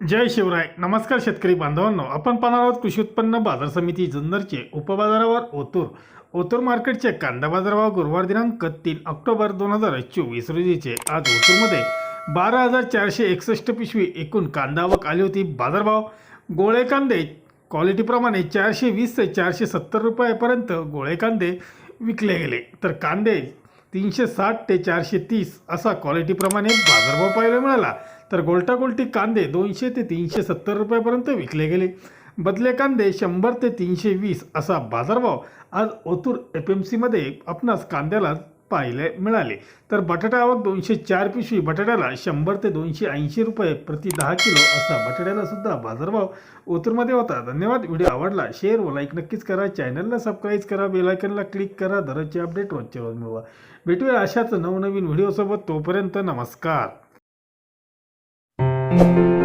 जय शिवराय. नमस्कार शेतकरी बांधवांनो. आपण पाहणार आहोत कृषी उत्पन्न बाजार समिती जुन्नरचे उपबाजारावर ओतूर. ओतूर मार्केटचे कांदा बाजारभाव गुरुवार दिनांक तीन ऑक्टोबर दोन हजार चोवीस रोजीचे. आज ओतूरमध्ये बारा हजार चारशे एकसष्ट पिशवी एकूण कांदा आवक आली होती. बाजारभाव गोळे कांदे क्वालिटीप्रमाणे चारशे वीस ते चारशे सत्तर रुपयापर्यंत गोळे कांदे विकले गेले. तर कांदे तीनशे साठ ते चारशे तीस असा क्वालिटीप्रमाणे बाजारभाव पाहायला मिळाला. तर गोलटागोलटी कांदे दोनशे ते तीनशे सत्तर रुपयापर्यंत विकले गेले. बदले कांदे शंभर ते तीनशे वीस असा बाजारभाव आज ओतूर एफ एम सीमध्ये आपणास कांद्याला पाहायला मिळाले. तर बटाटा आवक दोनशे चार पिशवी बटाट्याला शंभर ते दोनशे ऐंशी रुपये प्रति दहा किलो असा बटाट्याला सुद्धा बाजारभाव ओतूरमध्ये होता. धन्यवाद. व्हिडिओ आवडला शेअर व लाईक नक्कीच करा. चॅनलला सबस्क्राईब करा बेलायकनला क्लिक करा. दररोजचे अपडेट रोजच्या रोज मिळवा. भेटूया अशाच नवनवीन व्हिडिओसोबत. तोपर्यंत नमस्कार. thank you